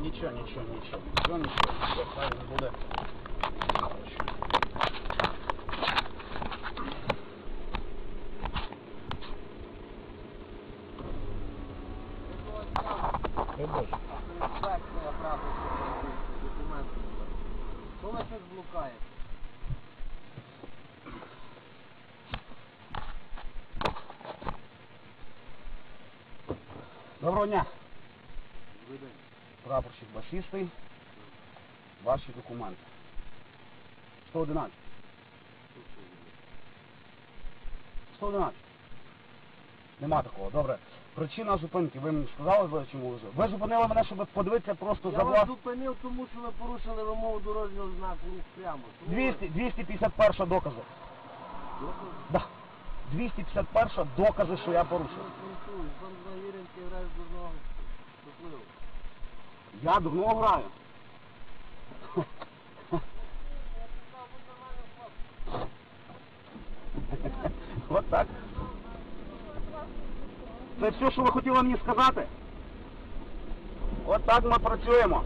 нічого, нічого, нічого, нічого, нічого, нічого, хай він буде. Дай Боже. Доброго дня. Видай. Прапорщик Башистий. Ваші документи. 111. 111. Нема такого, добре. Причина зупинки, ви мені сказали, ви чому ви зу- Ви зупинили мене, щоб подивитися просто Я за вас влас... зупинив, тому що ви порушили вимогу дорожнього знаку рух прямо. Тому 200, 251 докази. ви- Да. 251 докази, що я порушив. Консультую, Вам завіренки граєш дурного. Допливу. Я давно граю. От так. Це все, що ви хотіли мені сказати? От так ми працюємо.